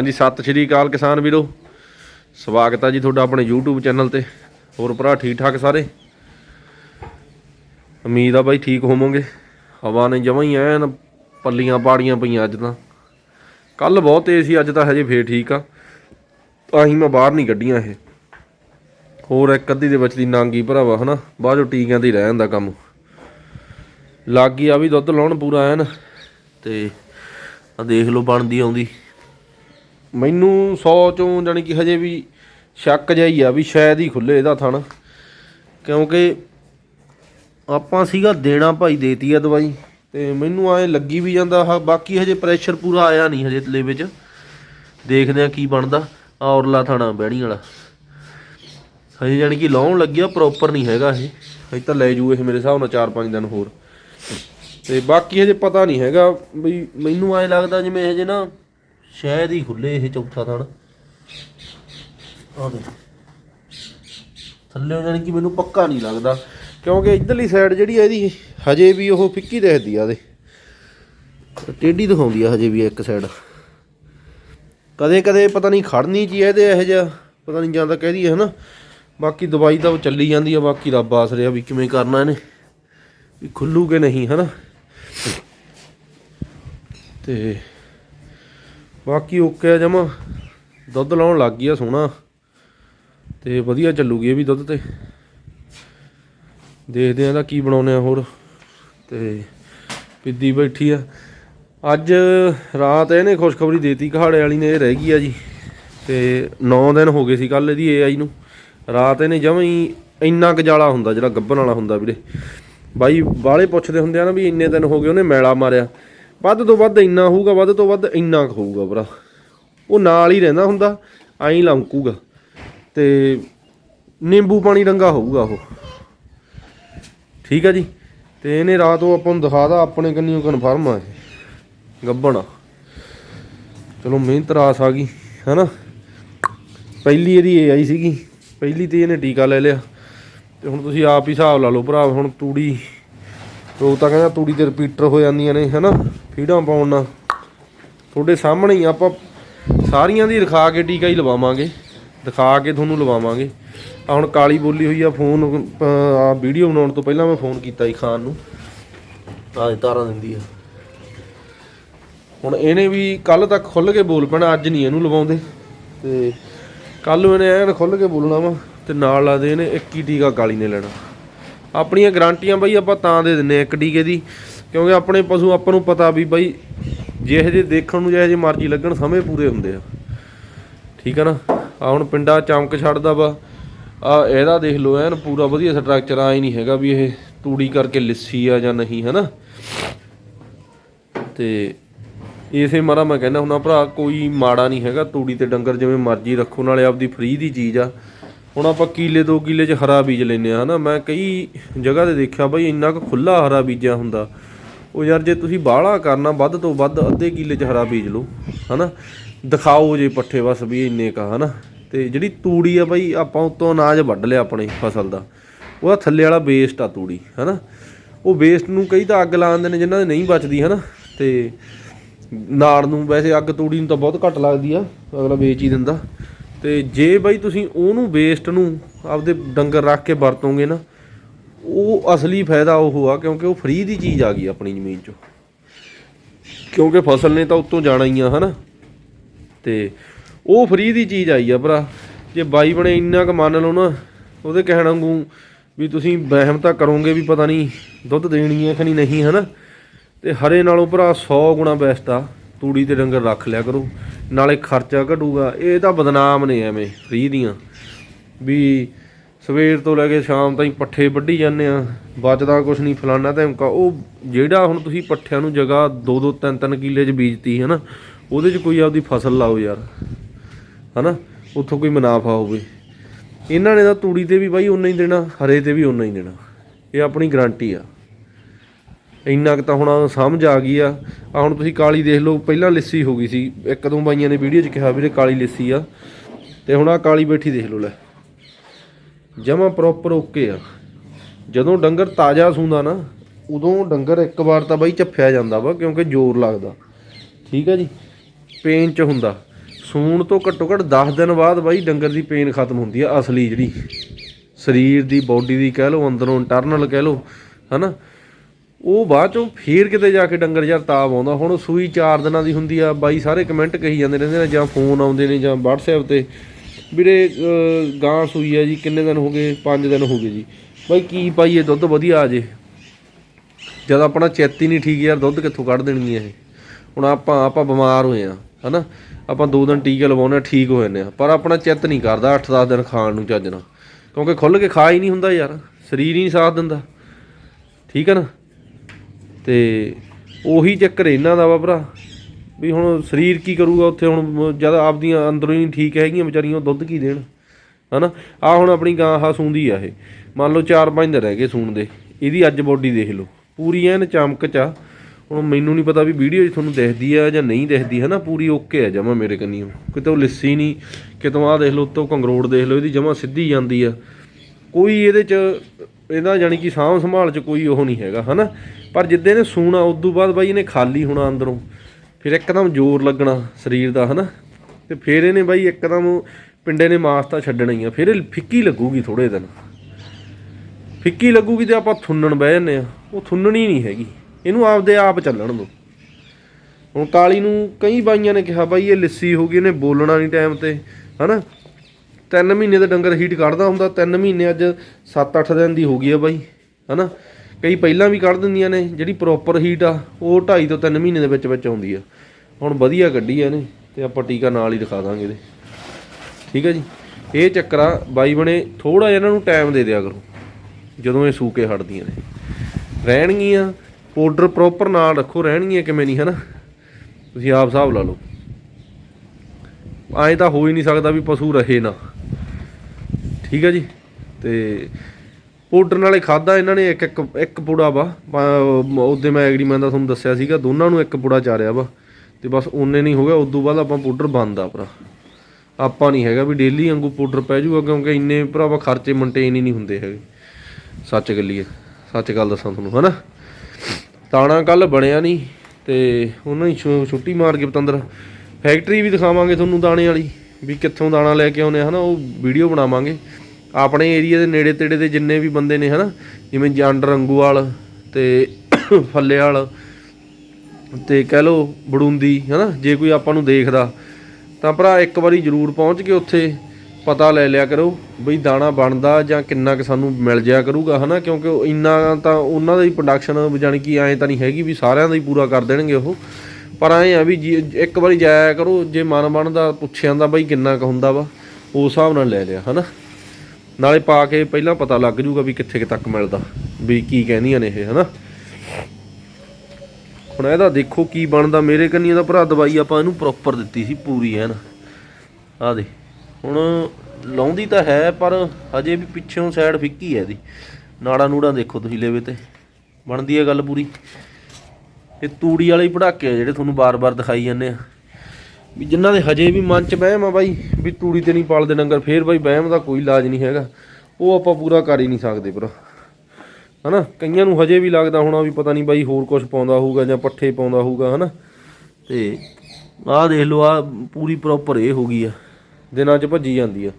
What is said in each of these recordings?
ਹਾਂਜੀ, ਸਤਿ ਸ਼੍ਰੀ ਅਕਾਲ ਕਿਸਾਨ ਵੀਰੋ। ਸਵਾਗਤ ਹੈ ਜੀ ਤੁਹਾਡਾ ਆਪਣੇ YouTube ਚੈਨਲ ਤੇ। ਹੋਰ ਭਰਾ ਠੀਕ ਠਾਕ ਸਾਰੇ? ਉਮੀਦ ਆ ਬਾਈ ਠੀਕ ਹੋਵੋਗੇ। ਹਵਾ ਨੇ ਜਮਾਂ ਹੀ ਐਨ ਪੱਲੀਆਂ ਪਾੜੀਆਂ ਪਈਆਂ ਅੱਜ ਤਾਂ। ਕੱਲ ਬਹੁਤ ਤੇਜ਼ ਸੀ, ਅੱਜ ਤਾਂ ਹਜੇ ਫੇਰ ਠੀਕ ਆ। ਤਾਂ ਮੈਂ ਬਾਹਰ ਨਹੀਂ ਕੱਢੀਆਂ ਇਹ। ਹੋਰ ਇੱਕ ਅੱਧੀ ਦੇ ਵਿੱਚ ਦੀ ਨਾਂਗੀ ਭਰਾਵਾ, ਹਨਾ? ਬਾਅਦੋਂ ਟੀਕਿਆਂ ਤੇ ਰਹਿ ਜਾਂਦਾ ਕੰਮ। ਲੱਗ ਗਈ ਆ ਵੀ ਦੁੱਧ ਲਾਉਣ ਪੂਰਾ ਐਨ। ਤੇ ਆ ਦੇਖ ਲਓ ਬਣਦੀ ਆਉਂਦੀ। ਮੈਨੂੰ 100 ਚੋਂ ਜਾਣੀ ਕਿ ਹਜੇ ਵੀ ਸ਼ੱਕ ਜਿਹਾ ਹੀ ਆ ਵੀ ਸ਼ਾਇਦ ਹੀ ਖੁੱਲੇ ਇਹਦਾ ਥਣ। ਕਿਉਂਕਿ ਆਪਾਂ ਸੀਗਾ ਦੇਣਾ ਭਾਈ ਦੇਤੀ ਆ ਦਵਾਈ ਤੇ ਮੈਨੂੰ ਐ ਲੱਗੀ ਵੀ ਜਾਂਦਾ ਆਹ ਬਾਕੀ ਹਜੇ ਪ੍ਰੈਸ਼ਰ ਪੂਰਾ ਆਇਆ ਨਹੀਂ ਹਜੇ ਤਲੇ ਵਿੱਚ। ਦੇਖਦੇ ਆ ਕੀ ਬਣਦਾ। ਔਰਲਾ ਥਾਣਾ ਬਹਿਣੀ ਵਾਲਾ। ਹਜੇ ਜਾਣੀ ਕਿ ਲਾਉਣ ਲੱਗਿਆ ਪ੍ਰੋਪਰ ਨਹੀਂ ਹੈਗਾ ਇਹ। ਹਜੇ ਤਾਂ ਲੈ ਜੂ ਇਹ ਮੇਰੇ ਹਿਸਾਬ ਨਾਲ 4-5 ਦਿਨ ਹੋਰ। ਤੇ ਬਾਕੀ ਹਜੇ ਪਤਾ ਨਹੀਂ ਹੈਗਾ ਵੀ ਮੈਨੂੰ ਐ ਲੱਗਦਾ ਜਿਵੇਂ ਹਜੇ ਨਾ ਸ਼ਾਇਦ ਹੀ ਖੁੱਲੇ ਇਹ ਚੌਥਾ ਥਣ। ਆ ਦੇ ਥੱਲੇ ਜਾਣੀ ਕਿ ਮੈਨੂੰ ਪੱਕਾ ਨਹੀਂ ਲੱਗਦਾ, ਕਿਉਂਕਿ ਇਧਰਲੀ ਸਾਈਡ ਜਿਹੜੀ ਆ ਇਹਦੀ, ਹਜੇ ਵੀ ਉਹ ਫਿੱਕੀ ਦਿਖਦੀ ਆ ਦੇ ਟੇਢੀ ਦਿਖਾਉਂਦੀ ਆ ਹਜੇ ਵੀ ਇੱਕ ਸਾਈਡ ਕਦੇ ਕਦੇ ਪਤਾ ਨਹੀਂ ਖੜਨੀ ਜੀ ਇਹਦੇ ਇਹੋ ਜਿਹਾ, ਪਤਾ ਨਹੀਂ ਜਾਂਦਾ ਕਹਿਦੀ ਹੈ ਹਨਾ, ਬਾਕੀ ਦਵਾਈ ਤਾਂ ਉਹ ਚੱਲੀ ਜਾਂਦੀ ਆ, ਬਾਕੀ ਰੱਬ ਆਸ ਰਿਹਾ ਵੀ ਕਿਵੇਂ ਕਰਨਾ ਇਹਨੇ, ਵੀ ਖੁੱਲੂ ਕਿ ਨਹੀਂ ਹਨਾ। ਤੇ ਬਾਕੀ ਓਕੇ ਆ ਜਮਾ। ਦੁੱਧ ਲਾਉਣ ਲੱਗ ਗਈ ਆ ਸੋਹਣਾ। ਤੇ ਵਧੀਆ ਚੱਲੂਗੀ ਇਹ ਵੀ ਦੁੱਧ ਤੇ। ਦੇਖਦੇ ਆ ਇਹਦਾ ਕੀ ਬਣਾਉਨੇ ਆ ਹੋਰ। ਤੇ ਪਿੱਦੀ ਬੈਠੀ ਆ। ਅੱਜ ਰਾਤ ਇਹਨੇ ਖੁਸ਼ਖਬਰੀ ਦੇਤੀ, ਕਹਾੜੇ ਵਾਲੀ ਨੇ, ਇਹ ਰਹਿ ਗਈ ਆ ਜੀ। ਤੇ 9 ਦਿਨ ਹੋ ਗਏ ਸੀ ਕੱਲ ਇਹਦੀ ਏਆਈ ਨੂੰ। ਰਾਤ ਇਹਨੇ ਜਮਾਂ ਹੀ ਇੰਨਾ ਕੁ ਜਾਲਾ ਹੁੰਦਾ, ਜਿਹੜਾ ਗੱਬਨ ਵਾਲਾ ਹੁੰਦਾ ਵੀਰੇ। ਬਾਈ ਬਾਲੇ ਪੁੱਛਦੇ ਹੁੰਦੇ ਆ ਨਾ ਵੀ ਇੰਨੇ ਦਿਨ ਹੋ ਗਏ ਉਹਨੇ ਮੈਲਾ ਮਾਰਿਆ। ਵੱਧ ਤੋਂ ਵੱਧ ਇੰਨਾ ਹੋਊਗਾ, ਵੱਧ ਤੋਂ ਵੱਧ ਇੰਨਾ ਕੁ ਹੋਊਗਾ ਭਰਾ। ਉਹ ਨਾਲ ਹੀ ਰਹਿੰਦਾ ਹੁੰਦਾ, ਐਂ ਲੰਕੂਗਾ ਤੇ ਨਿੰਬੂ ਪਾਣੀ ਰੰਗਾ ਹੋਊਗਾ ਉਹ। ਠੀਕ ਆ ਜੀ? ਤੇ ਇਹਨੇ ਰਾਤ ਉਹ ਆਪਾਂ ਨੂੰ ਦਿਖਾਦਾ ਆਪਣੇ ਕੰਨਿਓ ਕਨਫਰਮ ਆ ਇਹ। ਆ। ਚਲੋ ਮਿਹਨਤ ਰਾਸ ਆ ਗਈ, ਹੈਨਾ? ਪਹਿਲੀ ਇਹਦੀ ਇਹ ਆਈ ਸੀਗੀ, ਪਹਿਲੀ ਤੇ ਇਹਨੇ ਟੀਕਾ ਲੈ ਲਿਆ। ਤੇ ਹੁਣ ਤੁਸੀਂ ਆਪ ਹੀ ਹਿਸਾਬ ਲਾ ਲਓ ਭਰਾ, ਹੁਣ ਤੂੜੀ ਲੋਕ ਤਾਂ ਕਹਿੰਦਾ ਤੂੜੀ ਤੇ ਰਿਪੀਟਰ ਹੋ ਜਾਂਦੀਆਂ ਨੇ, ਹੈਨਾ? ਫੀਡਾਂ ਪਾਉਣ ਨਾਲ। ਤੁਹਾਡੇ ਸਾਹਮਣੇ ਹੀ ਆਪਾਂ ਸਾਰੀਆਂ ਦੀ ਰਖਾ ਕੇ ਟੀਕਾ ਹੀ ਲਵਾਵਾਂਗੇ। ਦਿਖਾ ਕੇ ਤੁਹਾਨੂੰ ਲਵਾਵਾਂਗੇ। ਆ ਹੁਣ ਕਾਲੀ ਬੋਲੀ ਹੋਈ ਆ, ਫੋਨ ਆ ਵੀਡੀਓ ਬਣਾਉਣ ਤੋਂ ਪਹਿਲਾਂ ਮੈਂ ਫੋਨ ਕੀਤਾ ਸੀ ਖਾਨ ਨੂੰ। ਆਹ ਤਾਰਾਂ ਦਿੰਦੀ ਆ। ਹੁਣ ਇਹਨੇ ਵੀ ਕੱਲ ਤੱਕ ਖੁੱਲ ਕੇ ਬੋਲ ਪੈਣਾ, ਅੱਜ ਨਹੀਂ ਇਹਨੂੰ ਲਵਾਉਂਦੇ। ਤੇ ਕੱਲ ਨੂੰ ਇਹਨੇ ਐਨ ਖੁੱਲ ਕੇ ਬੋਲਣਾ ਵਾ ਤੇ ਨਾਲ ਲਾ ਦੇ ਇਹਨੇ ਇੱਕ ਹੀ ਟੀਕਾ ਕਾਲੀ ਨੇ ਲੈਣਾ। ਆਪਣੀਆਂ ਗਾਰੰਟੀਆਂ ਬਈ ਆਪਾਂ ਤਾਂ ਦੇ ਦਿੰਨੇ ਆ ਇੱਕ ਟੀਕੇ ਦੀ। ਕਿਉਂਕਿ ਆਪਣੇ ਪਸ਼ੂ ਆਪਾਂ ਨੂੰ ਪਤਾ ਵੀ ਬਈ ਜਿਹੇ ਜਿਹੇ ਦੇਖਣ ਨੂੰ ਜਿਹੇ ਜਿਹੇ ਮਰਜ਼ੀ ਲੱਗਣ, ਸਮੇਂ ਪੂਰੇ ਹੁੰਦੇ ਆ। ਠੀਕ ਆ ਨਾ? ਆ ਹੁਣ ਪਿੰਡਾ ਚਮਕ ਛੱਡਦਾ ਵਾ। ਆ ਇਹਦਾ ਦੇਖ ਲਓ, ਐਨ ਪੂਰਾ ਵਧੀਆ ਸਟਰਕਚਰ ਆ ਹੀ ਨਹੀਂ ਹੈਗਾ ਵੀ ਇਹ ਤੂੜੀ ਕਰਕੇ ਲਿੱਸੀ ਆ ਜਾਂ ਨਹੀਂ, ਹੈਨਾ? ਤੇ ਇਸੇ ਮਾਰਾ ਮੈਂ ਕਹਿੰਦਾ ਹੁੰਦਾ, ਭਰਾ, ਕੋਈ ਮਾੜਾ ਨਹੀਂ ਹੈਗਾ, ਤੂੜੀ ਤੇ ਡੰਗਰ ਜਿਵੇਂ ਮਰਜ਼ੀ ਰੱਖੋ, ਨਾਲੇ ਆਪਦੀ ਫ੍ਰੀ ਦੀ ਚੀਜ਼ ਆ। ਹੁਣ ਆਪਾਂ ਕੀਲੇ ਦੋ ਕੀਲੇ 'ਚ ਹਰਾ ਬੀਜ ਲੈਨੇ ਆ, ਹਨਾ? ਮੈਂ ਕਈ ਜਗ੍ਹਾ ਤੇ ਦੇਖਿਆ ਬਈ, ਇੰਨਾ ਕੁ ਖੁੱਲਾ ਹਰਾ ਬੀਜਿਆ ਹੁੰਦਾ। ਉਹ ਯਾਰ ਜੇ ਤੁਸੀਂ ਬਾਹਲਾ ਕਰਨਾ, ਵੱਧ ਤੋਂ ਵੱਧ ਅੱਧੇ ਕਿੱਲੇ 'ਚ ਹਰਾ ਬੀਜ ਲਓ, ਹਨਾ? ਦਿਖਾਓ ਜੇ ਪੱਠੇ ਬਸ ਵੀ ਇੰਨੇ ਕਾ, ਹਨਾ? ਤੇ ਜਿਹੜੀ ਤੂੜੀ ਆ ਬਈ, ਆਪਾਂ ਉਤੋਂ ਅਨਾਜ ਵੱਢ ਲਿਆ ਆਪਣੇ ਫਸਲ ਦਾ। ਉਹਦਾ ਥੱਲੇ ਵਾਲਾ ਵੇਸਟ ਆ ਤੂੜੀ, ਹਨਾ? ਉਹ ਵੇਸਟ ਨੂੰ ਕਈ ਤਾਂ ਅੱਗ ਲਾਉਂਦੇ ਨੇ, ਜਿਨ੍ਹਾਂ ਦੇ ਨਹੀਂ ਬਚਦੀ, ਹਨਾ? ਤੇ ਨਾੜ ਨੂੰ ਵੈਸੇ ਅੱਗ ਤੂੜੀ ਨੂੰ ਤਾਂ ਬਹੁਤ ਘੱਟ ਲੱਗਦੀ ਆ, ਅਗਲਾ ਵੇਚ ਹੀ ਦਿੰਦਾ। ਤੇ ਜੇ ਬਾਈ ਤੁਸੀਂ ਉਹਨੂੰ ਵੇਸਟ ਨੂੰ ਆਪਦੇ ਡੰਗਰ ਰੱਖ ਕੇ ਵਰਤੋਗੇ ਨਾ ਉਹ ਅਸਲੀ ਫਾਇਦਾ ਉਹ ਆ ਕਿਉਂਕਿ ਉਹ ਫ੍ਰੀ ਦੀ ਚੀਜ਼ ਆ ਗਈ ਆਪਣੀ ਜ਼ਮੀਨ 'ਚੋਂ। ਕਿਉਂਕਿ ਫਸਲ ਨੇ ਤਾਂ ਉੱਤੋਂ ਜਾਣਾ ਹੀ ਆ, ਹਨਾ? ਤੇ ਉਹ ਫ੍ਰੀ ਦੀ ਚੀਜ਼ ਆਈ ਆ ਭਰਾ। ਜੇ ਬਾਈ ਬਣੇ ਇੰਨਾ ਕੁ ਮੰਨ ਲਓ ਨਾ, ਉਹਦੇ ਕਹਿਣ ਵਾਂਗੂ ਵੀ ਤੁਸੀਂ ਵਹਿਮ ਤਾਂ ਕਰੋਗੇ ਵੀ ਪਤਾ ਨਹੀਂ ਦੁੱਧ ਦੇਣੀ ਹੈ ਕਿ ਨਹੀਂ ਨਹੀਂ, ਹਨਾ? ਤੇ ਹਰੇ ਨਾਲੋਂ ਭਰਾ 100 ਗੁਣਾ ਬੈਸਟ ਆ। ਤੂੜੀ ਤੇ ਡੰਗਰ ਰੱਖ ਲਿਆ ਕਰੋ, ਨਾਲੇ ਖਰਚਾ ਘਟੂਗਾ। ਇਹ ਤਾਂ ਬਦਨਾਮ ਨੇ ਐਵੇਂ ਫ੍ਰੀ ਦੀਆਂ। ਵੀ ਸਵੇਰ ਤੋਂ ਲੈ ਕੇ ਸ਼ਾਮ ਤਾਈਂ ਪੱਠੇ ਵੱਢੀ ਜਾਂਦੇ ਆ ਬਚਦਾ ਕੁਛ ਨਹੀਂ ਫਲਾਨਾ ਧਮਕਾ। ਉਹ ਜਿਹੜਾ ਹੁਣ ਤੁਸੀਂ ਪੱਠਿਆਂ ਨੂੰ ਜਗ੍ਹਾ 2-2 3-3 ਕਿੱਲੇ 'ਚ ਬੀਜਤੀ ਹੈ ਨਾ, ਉਹਦੇ 'ਚ ਕੋਈ ਆਪਦੀ ਫਸਲ ਲਾਓ ਯਾਰ, ਹਨਾ? ਉੱਥੋਂ ਕੋਈ ਮੁਨਾਫਾ ਹੋਵੇ। ਇਹਨਾਂ ਨੇ ਤਾਂ ਤੂੜੀ ਤੇ ਵੀ ਬਾਈ ਉਨਾ ਹੀ ਦੇਣਾ, ਹਰੇ ਤੇ ਵੀ ਉਨਾ ਹੀ ਦੇਣਾ। ਇਹ ਆਪਣੀ ਗਾਰੰਟੀ ਆ। ਇੰਨਾ ਕੁ ਤਾਂ ਹੁਣ ਸਮਝ ਆ ਗਈ ਆ। ਆ ਹੁਣ ਤੁਸੀਂ ਕਾਲੀ ਦੇਖ ਲਓ, ਪਹਿਲਾਂ ਲਿੱਸੀ ਹੋ ਗਈ ਸੀ। ਇੱਕ ਦੋ ਬਾਈਆਂ ਨੇ ਵੀਡੀਓ 'ਚ ਕਿਹਾ ਵੀਰੇ ਕਾਲੀ ਲਿੱਸੀ ਆ। ਤੇ ਹੁਣ ਆ ਕਾਲੀ ਬੈਠੀ ਦੇਖ ਲਓ ਲੈ। ਜਮਾ ਪ੍ਰੋਪਰ ਓਕੇ ਆ। ਜਦੋਂ ਡੰਗਰ ਤਾਜ਼ਾ ਸੂੰਦਾ ਨਾ, ਉਦੋਂ ਡੰਗਰ ਇੱਕ ਵਾਰ ਤਾਂ ਬਾਈ ਚੱਫਿਆ ਜਾਂਦਾ ਵਾ, ਕਿਉਂਕਿ ਜ਼ੋਰ ਲੱਗਦਾ। ਠੀਕ ਆ ਜੀ? ਪੇਨ ਚ ਹੁੰਦਾ। ਸੂਣ ਤੋਂ ਘੱਟੋ ਘੱਟ 10 ਦਿਨ ਬਾਅਦ ਬਾਈ ਡੰਗਰ ਦੀ ਪੇਨ ਖਤਮ ਹੁੰਦੀ ਆ ਅਸਲੀ ਜਿਹੜੀ। ਸਰੀਰ ਦੀ ਬਾਡੀ ਦੀ ਕਹਿ ਲਓ, ਅੰਦਰੋਂ ਇੰਟਰਨਲ ਕਹਿ ਲਓ, ਹਨਾ? ਉਹ ਬਾਅਦ ਚੋਂ ਫੇਰ ਕਿਤੇ ਜਾ ਕੇ ਡੰਗਰ ਯਾਰ ਤਾਪ ਆਉਂਦਾ। ਹੁਣ ਸੂਈ 4 ਦਿਨਾਂ ਦੀ ਹੁੰਦੀ ਆ, ਬਾਈ ਸਾਰੇ ਕਮੈਂਟ ਕਹੀ ਜਾਂਦੇ ਰਹਿੰਦੇ ਨੇ ਜਾਂ ਫੋਨ ਆਉਂਦੇ ਨੇ ਜਾਂ WhatsApp ਤੇ। ਵੀਰੇ ਗਾਂ ਸੂਈ ਆ ਜੀ ਕਿੰਨੇ ਦਿਨ ਹੋ ਗਏ? 5 ਦਿਨ ਹੋ ਗਏ ਜੀ। ਬਾਈ ਕੀ ਪਾਈਏ? ਦੁੱਧ ਵਧੀਆ ਆ ਜੇ। ਜਦ ਆਪਣਾ ਚੈਤ ਹੀ ਨਹੀਂ ਠੀਕ ਯਾਰ ਦੁੱਧ ਕਿੱਥੋਂ ਕੱਢ ਦੇਣਗੀ ਇਹ? ਹੁਣ ਆਪਾਂ ਆਪਾਂ ਬਿਮਾਰ ਹੋਏ ਆ ਹਨਾ? ਆਪਾਂ ਦੋ ਦਿਨ ਟੀਕੇ ਲਵਾਉਣੇ ਆ, ਠੀਕ ਹੋ ਜਾਂਦੇ ਆ। ਪਰ ਆਪਣਾ ਚਿੱਤ ਨਹੀਂ ਕਰਦਾ 8-10 ਦਿਨ ਖਾਣ ਨੂੰ ਚੱਜਣਾ ਕਿਉਂਕਿ ਖੁੱਲ ਕੇ ਖਾ ਹੀ ਨਹੀਂ ਹੁੰਦਾ ਯਾਰ। ਸਰੀਰ ਹੀ ਨਹੀਂ ਸਾਥ ਦਿੰਦਾ। ਠੀਕ ਹੈ ਨਾ? ਤੇ ਉਹੀ ਚੱਕਰ ਇਹਨਾਂ ਦਾ ਵਾ ਭਰਾ। ਵੀ ਹੁਣ ਸਰੀਰ ਕੀ ਕਰੂਗਾ ਉੱਥੇ ਹੁਣ ਜਦ ਆਪਦੀਆਂ ਅੰਦਰੋਂ ਹੀ ਨਹੀਂ ਠੀਕ ਹੈਗੀਆਂ ਵਿਚਾਰੀਆਂ ਉਹ ਦੁੱਧ ਕੀ ਦੇਣ, ਹਨਾ? ਆ ਹੁਣ ਆਪਣੀ ਗਾਂ ਆਹ ਸੂੰਦੀ ਆ ਇਹ। ਮੰਨ ਲਓ 4-5 ਦਿਨ ਰਹਿ ਗਏ ਸੂਣ ਦੇ, ਇਹਦੀ ਅੱਜ ਬੋਡੀ ਦੇਖ ਲਓ। ਪੂਰੀ ਐਨ ਚਮਕ ਚ ਆ। ਹੁਣ ਮੈਨੂੰ ਨਹੀਂ ਪਤਾ ਵੀ ਵੀਡੀਓ 'ਚ ਤੁਹਾਨੂੰ ਦਿਖਦੀ ਆ ਜਾਂ ਨਹੀਂ ਦਿਖਦੀ ਹੈ ਨਾ ਪੂਰੀ ਓਕੇ ਆ ਜਮਾ ਮੇਰੇ ਕੰਨੀ ਕਿਤੇ ਉਹ ਲਿੱਸੀ ਨਹੀਂ ਕਿਤੋਂ ਆ ਦੇਖ ਲਓ, ਉੱਤੋਂ ਕੰਗਰੋੜ ਦੇਖ ਲਓ, ਇਹਦੀ ਜਮਾ ਸਿੱਧੀ ਜਾਂਦੀ ਆ। ਕੋਈ ਇਹਦੇ 'ਚ, ਇਹਦਾ ਜਾਨੀ ਕਿ ਸਾਂਭ ਸੰਭਾਲ 'ਚ ਕੋਈ ਉਹ ਨਹੀਂ ਹੈਗਾ, ਹਨਾ? ਪਰ ਜਿੱਦੇ ਨੇ ਸੂਣਾ, ਉਦੋਂ ਬਾਅਦ ਬਾਈ ਇਹਨੇ ਖਾਲੀ ਹੋਣਾ ਅੰਦਰੋਂ। ਫਿਰ ਇੱਕਦਮ ਜ਼ੋਰ ਲੱਗਣਾ ਸਰੀਰ ਦਾ, ਹਨਾ? ਤੇ ਫਿਰ ਇਹਨੇ ਬਾਈ ਇੱਕਦਮ ਪਿੰਡੇ ਨੇ ਮਾਸ ਤਾਂ ਛੱਡਣਾ ਹੀ ਆ। ਫਿਰ ਇਹ ਫਿੱਕੀ ਲੱਗੂਗੀ ਥੋੜੇ ਦਿਨ। ਫਿੱਕੀ ਲੱਗੂਗੀ ਤੇ ਆਪਾਂ ਥੁੰਨਣ ਬਹਿ ਜੰਨੇ ਆ। ਉਹ ਥੁੰਨਣੀ ਨਹੀਂ ਹੈਗੀ। ਇਹਨੂੰ ਆਪਦੇ ਆਪ ਚੱਲਣ ਦੋ। ਹੁਣ ਕਾਲੀ ਨੂੰ ਕਈ ਬਾਈਆਂ ਨੇ ਕਿਹਾ, ਬਾਈ ਇਹ ਲਿੱਸੀ ਹੋ ਗਈ, ਇਹਨੇ ਬੋਲਣਾ ਨਹੀਂ ਟਾਈਮ ਤੇ, ਹਨਾ? ਤਿੰਨ ਮਹੀਨੇ ਦਾ ਡੰਗਰ ਹੀਟ ਕੱਢਦਾ ਹੁੰਦਾ, ਤਿੰਨ ਮਹੀਨੇ ਅੱਜ 7-8 ਦਿਨ ਦੀ ਹੋ ਗਈ ਆ ਬਾਈ, ਹਨਾ? ਕਈ ਪਹਿਲਾਂ ਵੀ ਕੱਢ ਦਿੰਦੀਆਂ ਨੇ, ਜਿਹੜੀ ਪ੍ਰੋਪਰ ਹੀਟ ਆ, ਉਹ 2.5 ਤੋਂ 3 ਮਹੀਨੇ ਦੇ ਵਿੱਚ ਵਿੱਚ ਆਉਂਦੀ ਆ। ਹੁਣ ਵਧੀਆ ਕੱਢੀ ਆ ਇਹਨੇ, ਤੇ ਆਪਾਂ ਟੀਕਾ ਨਾਲ ਹੀ ਦਿਖਾ ਦਾਂਗੇ ਇਹਦੇ। ਠੀਕ ਹੈ ਜੀ? ਇਹ ਚੱਕਰ ਆ ਬਾਈ ਬਣੇ ਥੋੜਾ ਜਿਹਾ ਇਹਨਾਂ ਨੂੰ ਟਾਈਮ ਦੇ ਦਿਆ ਕਰੋ, ਜਦੋਂ ਇਹ ਸੂਕੇ ਹਟਦੀਆਂ ਨੇ। ਰਹਿਣਗੀਆਂ ਪਾਊਡਰ ਪ੍ਰੋਪਰ ਨਾਲ ਰੱਖੋ, ਰਹਿਣਗੀਆਂ ਕਿਵੇਂ ਨਹੀਂ, ਹਨਾ? ਤੁਸੀਂ ਆਪ ਹਿਸਾਬ ਲਾ ਲਓ। ਐਂ ਤਾਂ ਹੋ ਹੀ ਨਹੀਂ ਸਕਦਾ ਵੀ ਪਸ਼ੂ ਰਹੇ ਨਾ। ਠੀਕ ਹੈ ਜੀ? ਤੇ ਪਾਊਡਰ ਨਾਲੇ ਖਾਦਾ ਇਹਨਾਂ ਨੇ, ਇੱਕ ਇੱਕ ਇੱਕ ਪੁੜਾ ਵਾ। ਉਹਦੇ ਮੈਂ ਐਗਰੀਮੈਂਟ ਦਾ ਤੁਹਾਨੂੰ ਦੱਸਿਆ ਸੀਗਾ, ਦੋਨਾਂ ਨੂੰ ਇੱਕ ਪੁੜਾ ਚਾਰਿਆ ਵਾ। ਤੇ ਬਸ ਉਹਨੇ ਨਹੀਂ ਹੋ ਗਿਆ, ਉਦੋਂ ਬਾਅਦ ਆਪਾਂ ਪਾਊਡਰ ਬੰਦ ਆ ਭਰਾ। ਆਪਾਂ ਨਹੀਂ ਹੈਗਾ ਵੀ ਡੇਲੀ ਵਾਂਗੂ ਪਾਊਡਰ ਪੈ ਜੂਗਾ, ਕਿਉਂਕਿ ਇੰਨੇ ਭਰਾਵਾ ਖਰਚੇ ਮੇਨਟੇਨ ਹੀ ਨਹੀਂ ਹੁੰਦੇ ਹੈਗੇ। ਸੱਚ ਗੱਲੀਏ, ਸੱਚ ਗੱਲ ਦੱਸਾਂ ਤੁਹਾਨੂੰ, ਹਨਾ? ਤਾਣਾ ਕੱਲ ਬਣਿਆ ਨਹੀਂ, ਤੇ ਉਹਨਾਂ ਹੀ ਛੁ- ਛੁੱਟੀ ਮਾਰ ਕੇ ਪਤੰਦਰ। ਫੈਕਟਰੀ ਵੀ ਦਿਖਾਵਾਂਗੇ ਤੁਹਾਨੂੰ ਦਾਣੇ ਵਾਲੀ, ਵੀ ਕਿੱਥੋਂ ਦਾਣਾ ਲੈ ਕੇ ਆਉਨੇ ਹਨਾ? ਉਹ ਵੀਡੀਓ ਬਣਾਵਾਂਗੇ। ਆਪਣੇ ਏਰੀਆ ਦੇ ਨੇੜੇ ਤੇੜੇ ਦੇ ਜਿੰਨੇ ਵੀ ਬੰਦੇ ਨੇ ਹਨਾ, ਜਿਵੇਂ ਜੰਡ, ਰੰਗੂਵਾਲ ਤੇ ਫੱਲੇਵਾਲ ਤੇ ਕਹਿ ਲਓ ਬੜੂੰਦੀ ਹਨਾ, ਜੇ ਕੋਈ ਆਪਾਂ ਨੂੰ ਦੇਖਦਾ, ਤਾਂ ਭਰਾ ਇੱਕ ਵਾਰੀ ਜ਼ਰੂਰ ਪਹੁੰਚ ਕੇ ਉੱਥੇ ਪਤਾ ਲੈ ਲਿਆ ਕਰੋ ਬਈ ਦਾਣਾ ਬਣਦਾ ਜਾਂ ਕਿੰਨਾ ਕਿ ਸਾਨੂੰ ਮਿਲ ਜਾਇਆ ਕਰੂਗਾ ਹਨਾ, ਕਿਉਂਕਿ ਇੰਨਾ ਤਾਂ ਉਹਨਾਂ ਦਾ ਹੀ ਪ੍ਰੋਡਕਸ਼ਨ ਜਾਣੀ ਕਿ ਐਂ ਤਾਂ ਨਹੀਂ ਹੈਗੀ ਵੀ ਸਾਰਿਆਂ ਦਾ ਹੀ ਪੂਰਾ ਕਰ ਦੇਣਗੇ ਉਹ, ਪਰ ਐਂ ਆ ਵੀ ਜੀ- ਇੱਕ ਵਾਰੀ ਜਾਇਆ ਕਰੋ, ਜੇ ਮਨ ਬਣਦਾ ਪੁੱਛਿਆ ਦਾ ਬਈ ਕਿੰਨਾ ਕੁ ਹੁੰਦਾ ਵਾ, ਉਸ ਹਿਸਾਬ ਨਾਲ ਲੈ ਲਿਆ ਹਨਾ। ਨਾਲੇ ਪਾ ਕੇ ਪਹਿਲਾਂ ਪਤਾ ਲੱਗ ਜੂਗਾ ਵੀ ਕਿੱਥੇ ਕੁ ਤੱਕ ਮਿਲਦਾ, ਵੀ ਕੀ ਕਹਿੰਦੀਆਂ ਨੇ ਇਹ, ਹਨਾ? ਹੁਣ ਇਹਦਾ ਦੇਖੋ ਕੀ ਬਣਦਾ, ਮੇਰੇ ਕੰਨੀ ਦਾ ਭਰਾ ਦਵਾਈ ਆਪਾਂ ਇਹਨੂੰ ਪ੍ਰੋਪਰ ਦਿੱਤੀ ਸੀ ਪੂਰੀ ਐਨ। ਆ ਦੇ ਹੁਣ ਲਾਉਂਦੀ ਤਾਂ ਹੈ, ਪਰ ਹਜੇ ਵੀ ਪਿੱਛੋਂ ਸਾਈਡ ਫਿੱਕੀ ਹੈ ਇਹਦੀ। ਨਾੜਾ ਨੂੜਾ ਦੇਖੋ ਤੁਸੀਂ ਲੇਵੇ ਤੇ। ਬਣਦੀ ਹੈ ਗੱਲ ਪੂਰੀ। ਇਹ ਤੂੜੀ ਵਾਲੇ ਹੀ ਪੜਾਕੇ ਆ ਜਿਹੜੇ ਤੁਹਾਨੂੰ ਬਾਰ-ਬਾਰ ਦਿਖਾਈ ਜਾਂਦੇ ਆ। ਵੀ ਜਿਨ੍ਹਾਂ ਦੇ ਹਜੇ ਵੀ ਮਨ ਚ ਵਹਿਮ ਆ ਬਾਈ, ਵੀ ਤੂੜੀ ਤੇ ਨਹੀਂ ਪਾਲਦੇ ਡੰਗਰ, ਫੇਰ ਬਾਈ ਵਹਿਮ ਦਾ ਕੋਈ ਇਲਾਜ ਨਹੀਂ ਹੈਗਾ। ਉਹ ਆਪਾਂ ਪੂਰਾ ਕਰ ਹੀ ਨਹੀਂ ਸਕਦੇ ਭਰਾ। ਹਨਾ? ਕਈਆਂ ਨੂੰ ਹਜੇ ਵੀ ਲੱਗਦਾ ਹੋਣਾ ਵੀ ਪਤਾ ਨਹੀਂ ਬਾਈ ਹੋਰ ਕੁਝ ਪਾਉਂਦਾ ਹੋਊਗਾ ਜਾਂ ਪੱਠੇ ਪਾਉਂਦਾ ਹੋਊਗਾ, ਹਨਾ? ਤੇ ਆਹ ਦੇਖ ਲਓ ਆ ਪੂਰੀ ਪ੍ਰੋਪਰ ਇਹ ਹੋ ਗਈ ਆ। ਦਿਨਾਂ 'ਚ ਭੱਜੀ ਜਾਂਦੀ ਆ।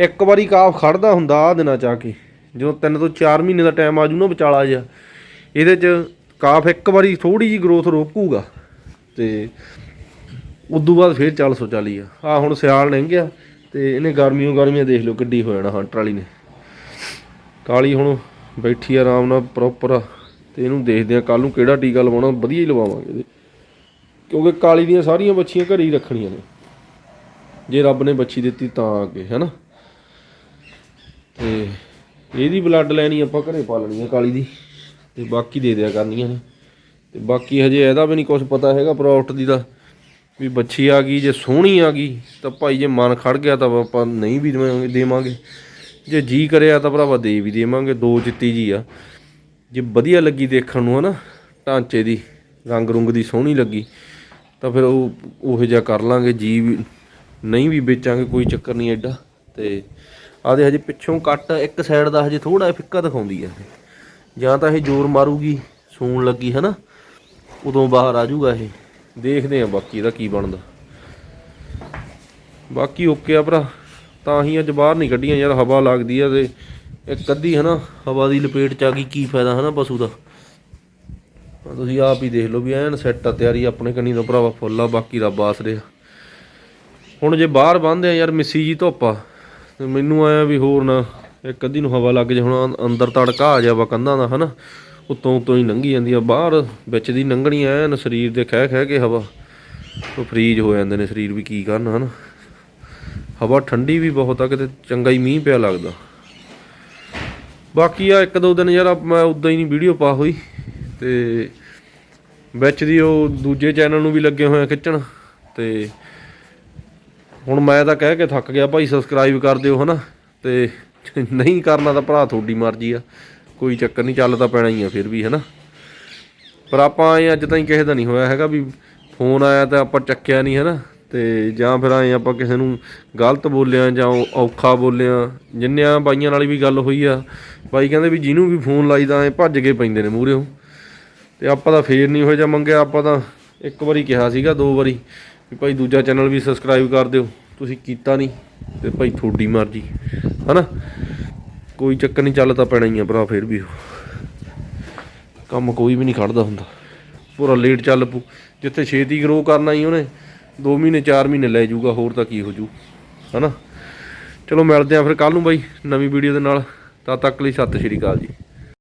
ਇੱਕ ਵਾਰੀ ਕਾਫ ਖੜਦਾ ਹੁੰਦਾ ਆ ਦਿਨਾਂ 'ਚ ਆ ਕੇ। ਜਦੋਂ 3 ਤੋਂ 4 ਮਹੀਨੇ ਦਾ ਟਾਈਮ ਆ ਜੂ ਨਾ ਵਿਚਾਲਾ ਜਿਹਾ, ਇਹਦੇ 'ਚ ਕਾਫ ਇੱਕ ਵਾਰੀ ਥੋੜੀ ਜੀ ਗਰੋਥ ਰੋਕੂਗਾ। ਤੇ ਉਦੋਂ ਬਾਅਦ ਫੇਰ ਚੱਲ ਸੋ ਚਾਲੀ ਆ। ਆ ਹੁਣ ਸਿਆਲ ਲੰਘ ਗਿਆ ਤੇ ਇਹਨੇ ਗਰਮੀਆਂ ਗਰਮੀਆਂ ਦੇਖ ਲਓ ਕਿੱਡੀ ਹੋ ਜਾਣਾ ਹੰਟਰ ਵਾਲੀ ਨੇ। ਕਾਲੀ ਹੁਣ ਬੈਠੀ ਆ ਆਰਾਮ ਨਾਲ ਪ੍ਰੋਪਰ ਤੇ ਇਹਨੂੰ ਦੇਖਦੇ ਆ ਕੱਲ ਨੂੰ ਕਿਹੜਾ ਟੀਕਾ ਲਵਾਉਣਾ, ਵਧੀਆ ਹੀ ਲਵਾਵਾਂਗੇ ਇਹਦੇ। ਕਿਉਂਕਿ ਕਾਲੀ ਦੀਆਂ ਸਾਰੀਆਂ ਬੱਚੀਆਂ ਘਰੇ ਹੀ ਰੱਖਣੀਆਂ ਨੇ। ਜੇ ਰੱਬ ਨੇ ਬੱਚੀ ਦਿੱਤੀ ਤਾਂ ਅੱਗੇ, ਹੈਨਾ? ਤੇ ਇਹਦੀ ਬਲੱਡ ਲੈਣੀ ਆਪਾਂ ਘਰੇ ਪਾਲਣੀ ਆ ਕਾਲੀ ਦੀ, ਤੇ ਬਾਕੀ ਦੇ ਦਿਆ ਕਰਨੀਆਂ ਨੇ। ਤੇ ਬਾਕੀ ਹਜੇ ਇਹਦਾ ਵੀ ਨਹੀਂ ਕੁਝ ਪਤਾ ਹੈਗਾ ਪ੍ਰੋਡਕਟ ਦੀ ਦਾ ਵੀ ਬੱਚੀ ਆ ਗਈ, ਜੇ ਸੋਹਣੀ ਆ ਗਈ, ਤਾਂ ਭਾਈ ਜੇ ਮਨ ਖੜ ਗਿਆ ਤਾਂ ਆਪਾਂ ਨਹੀਂ ਵੀ ਦੇਵਾਂਗੇ ਦੇਵਾਂਗੇ। ਜੇ ਜੀ ਕਰਿਆ ਤਾਂ ਭਰਾਵਾ ਦੇ ਵੀ ਦੇਵਾਂਗੇ, ਦੋ ਚਿੱਤੀ ਜੀ ਆ। ਜੇ ਵਧੀਆ ਲੱਗੀ ਦੇਖਣ ਨੂੰ ਹਨਾ, ਢਾਂਚੇ ਦੀ, ਰੰਗ ਰੁੰਗ ਦੀ ਸੋਹਣੀ ਲੱਗੀ, ਤਾਂ ਫਿਰ ਉਹ, ਉਹੋ ਜਿਹਾ ਕਰ ਲਾਂਗੇ, ਜੀ ਵੀ ਨਹੀਂ ਵੀ ਵੇਚਾਂਗੇ, ਕੋਈ ਚੱਕਰ ਨਹੀਂ ਐਡਾ। ਤੇ ਆਦੇ ਹਜੇ ਪਿੱਛੋਂ ਕੱਟ ਇੱਕ ਸਾਈਡ ਦਾ ਹਜੇ ਥੋੜਾ ਫਿੱਕਾ ਦਿਖਾਉਂਦੀ ਆ ਜਾਂ ਤਾਂ ਇਹ ਜ਼ੋਰ ਮਾਰੂਗੀ, ਸੂਣ ਲੱਗੀ ਹਨਾ, ਉਦੋਂ ਬਾਹਰ ਆ ਜਾਊਗਾ ਇਹ। ਦੇਖਦੇ ਆ ਬਾਕੀ ਇਹਦਾ ਕੀ ਬਣਦਾ। ਬਾਕੀ ਓਕੇ ਆ ਭਰਾ, ਤਾਂ ਹੀ ਅੱਜ ਬਾਹਰ ਨਹੀਂ ਕੱਢੀਆਂ ਯਾਰ, ਹਵਾ ਲੱਗਦੀ ਆ ਤੇ ਇੱਕ ਅੱਧੀ ਹਨਾ, ਹਵਾ ਦੀ ਲਪੇਟ ਚ ਆ ਗਈ, ਕੀ ਫਾਇਦਾ ਹਨਾ ਪਸ਼ੂ ਦਾ। ਤੁਸੀਂ ਆਪ ਹੀ ਦੇਖ ਲਓ ਵੀ ਐਨ ਸੈੱਟ ਆ ਤਿਆਰੀ ਆਪਣੇ ਕੰਨੀ ਤੋਂ ਭਰਾਵਾ ਫੁੱਲ ਆ, ਬਾਕੀ ਰੱਬ ਆਸਰੇ ਆ ਹੁਣ ਜੇ ਬਾਹਰ ਬੰਨਦੇ ਆ ਯਾਰ, ਮਿੱਸੀ ਜੀ ਧੁੱਪ ਆ, ਤੇ ਮੈਨੂੰ ਆਇਆ ਵੀ ਹੋਰ ਨਾ, ਇੱਕ ਅੱਧੀ ਨੂੰ ਹਵਾ ਲੱਗ ਜੇ, ਹੁਣ ਅੰਦਰ ਤੜਕਾ ਆ ਜਾਵਾ ਕੰਧਾਂ ਦਾ ਹਨਾ। ਉੱਤੋਂ ਉੱਤੋਂ ਹੀ ਲੰਘੀ ਜਾਂਦੀ ਆ। ਬਾਹਰ ਵਿੱਚ ਦੀ ਲੰਘਣੀ ਐਨ ਸਰੀਰ ਦੇ ਖਹਿ ਖਹਿ ਕੇ ਹਵਾ। ਉਹ ਫਰੀਜ ਹੋ ਜਾਂਦੇ ਨੇ ਸਰੀਰ ਵੀ ਕੀ ਕਰਨ, ਹਨਾ? ਹਵਾ ਠੰਡੀ ਵੀ ਬਹੁਤ ਆ, ਕਿਤੇ ਚੰਗਾ ਹੀ ਮੀਂਹ ਪਿਆ ਲੱਗਦਾ। ਬਾਕੀ ਆ ਇੱਕ ਦੋ ਦਿਨ ਯਾਰ ਮੈਂ ਉਦਾਂ ਹੀ ਨਹੀਂ ਵੀਡੀਓ ਪਾ ਹੋਈ। ਤੇ ਵਿੱਚ ਦੀ ਉਹ ਦੂਜੇ ਚੈਨਲ ਨੂੰ ਵੀ ਲੱਗੇ ਹੋਏ ਆ ਖਿੱਚਣ। ਤੇ ਹੁਣ ਮੈਂ ਤਾਂ ਕਹਿ ਕੇ ਥੱਕ ਗਿਆ, ਭਾਈ ਸਬਸਕ੍ਰਾਈਬ ਕਰ ਦਿਓ, ਹਨਾ? ਤੇ ਨਹੀਂ ਕਰਨਾ ਤਾਂ ਭਰਾ, ਤੁਹਾਡੀ ਮਰਜ਼ੀ ਆ। ਕੋਈ ਚੱਕਰ ਨਹੀਂ, ਚੱਲ ਤਾਂ ਪੈਣਾ ਹੀ ਆ ਫਿਰ ਵੀ, ਹਨਾ? ਪਰ ਆਪਾਂ ਐ ਅੱਜ ਤਾਈਂ ਕਿਸੇ ਦਾ ਨਹੀਂ ਹੋਇਆ ਹੈਗਾ ਵੀ ਫੋਨ ਆਇਆ ਤਾਂ ਆਪਾਂ ਚੱਕਿਆ ਨਹੀਂ, ਹਨਾ? ਤੇ ਜਾਂ ਫਿਰ ਐ ਆਪਾਂ ਕਿਸੇ ਨੂੰ ਗਲਤ ਬੋਲਿਆ ਜਾਂ ਉਹ ਔਖਾ ਬੋਲਿਆ, ਜਿੰਨਿਆਂ ਬਾਈਆਂ ਨਾਲ ਵੀ ਗੱਲ ਹੋਈ ਆ, ਬਾਈ ਕਹਿੰਦੇ ਵੀ ਜਿਹਨੂੰ ਵੀ ਫੋਨ ਲਾਈਦਾ ਐ ਭੱਜ ਕੇ ਪੈਂਦੇ ਨੇ ਮੂਹਰੇੋਂ ਤੇ ਆਪਾਂ ਤਾਂ ਫੇਰ ਨਹੀਂ ਹੋਇਆ ਜਾਂ ਮੰਗਿਆ, ਆਪਾਂ ਤਾਂ ਇੱਕ ਵਾਰੀ ਕਿਹਾ ਸੀਗਾ, ਦੋ ਵਾਰੀ ਵੀ ਭਾਈ ਦੂਜਾ ਚੈਨਲ ਵੀ ਸਬਸਕ੍ਰਾਈਬ ਕਰ ਦਿਓ, ਤੁਸੀਂ ਕੀਤਾ ਨਹੀਂ ਤੇ ਭਾਈ ਤੁਹਾਡੀ ਮਰਜ਼ੀ, ਹਨਾ? ਕੋਈ ਚੱਕਰ ਨਹੀਂ, ਚੱਲ ਤਾਂ ਪੈਣਾ ਹੀ ਆ ਭਰਾ, ਫੇਰ ਵੀ। ਕੰਮ ਕੋਈ ਵੀ ਨਹੀਂ ਖੜਦਾ ਹੁੰਦਾ। ਪੂਰਾ ਲੇਟ ਚੱਲ ਪੂ ਜਿੱਥੇ ਛੇਤੀ ਗਰੋ ਕਰਨਾ ਹੀ ਉਹਨੇ 2 ਮਹੀਨੇ 4 ਮਹੀਨੇ ਲੈ ਜਾਊਗਾ, ਹੋਰ ਤਾਂ ਕੀ ਹੋ ਜੂ ਹਨਾ? ਚਲੋ ਮਿਲਦੇ ਆ ਫਿਰ ਕੱਲ ਨੂੰ ਬਾਈ ਨਵੀਂ ਵੀਡੀਓ ਦੇ ਨਾਲ। ਤਦ ਤੱਕ ਲਈ ਸਤਿ ਸ਼੍ਰੀ ਅਕਾਲ ਜੀ।